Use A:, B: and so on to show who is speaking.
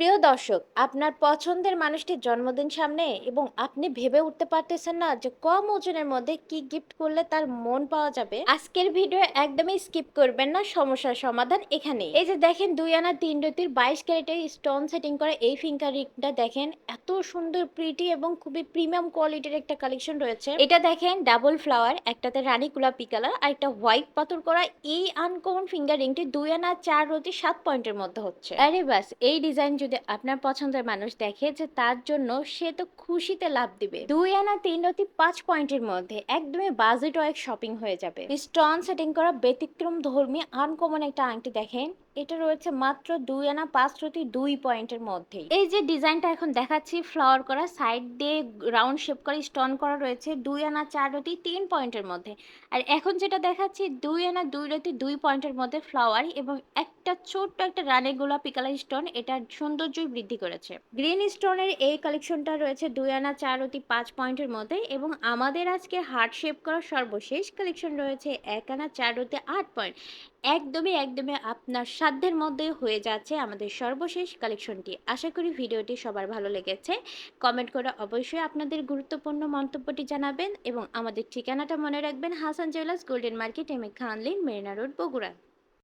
A: প্রিয় দর্শক, আপনার পছন্দের মানুষটির জন্মদিন সামনে এবং আপনি ভেবে উঠতে পারতেছেন না যে কম ওজনের মধ্যে কি গিফট করলে তার মন পাওয়া যাবে। আজকের ভিডিও একদমই স্কিপ করবেন না, সমস্যার সমাধান এখানে এই যে দেখেন, দুই আনা তিন রতির বাইশ ক্যারেটের স্টোন সেটিং করা এই ফিঙ্গার রিংটা দেখেন, এত সুন্দর প্রিটি এবং খুবই প্রিমিয়াম কোয়ালিটির একটা কালেকশন রয়েছে। এটা দেখেন ডাবল ফ্লাওয়ার একটাতে রানী গোলাপি কালার আর একটা হোয়াইট পাথর করা এই আনকমন ফিঙ্গার রিংটি দুই আনা চার রতি সাত পয়েন্টের মধ্যে হচ্ছে। আরে বাস, এই ডিজাইন যদি আপনার পছন্দের মানুষ দেখে যে তার জন্য সে তো খুশিতে লাভ দিবে। দুই আনা তিন অতি পাঁচ পয়েন্টের মধ্যে একদমই বাজেট এক শপিং হয়ে যাবে। স্টোন সেটিং করা ব্যতিক্রম ধর্মী আনকমন একটা আংটি দেখেন। এটা রয়েছে মাত্র দুই আনা পাঁচ রতি দুই পয়েন্টের মধ্যেই। এই যে ডিজাইনটা এখন দেখাচ্ছি, ফ্লাওয়ার করা, সাইড দিয়ে রাউন্ড শেপ করে, স্টোন করা রয়েছে দুই আনা চার রতি তিন পয়েন্টের মধ্যে। আর এখন যেটা দেখাচ্ছি, দুই আনা দুই রতি দুই পয়েন্টের মধ্যে ফ্লাওয়ার এবং একটা ছোট্ট একটা রানে গোলাপি কালার স্টোন এটার সৌন্দর্যই বৃদ্ধি করেছে। গ্রিন স্টোনের এই কালেকশনটা রয়েছে দুই আনা চার রতি পাঁচ পয়েন্টের মধ্যে এবং আমাদের আজকে হার্ট শেপ করা সর্বশেষ কালেকশন রয়েছে এক আনা চার রতি আট পয়েন্ট। একদমই একদমই আপনার সাধ্যের মধ্যে হয়ে যাচ্ছে আমাদের সর্বশেষ কালেকশনটি। আশা করি ভিডিওটি সবার ভালো লেগেছে। কমেন্ট করে অবশ্যই আপনাদের গুরুত্বপূর্ণ মন্তব্যটি জানাবেন এবং আমাদের ঠিকানাটা মনে রাখবেন Hasan jewellers golden market, M A খানলিন Marina road, Bogura.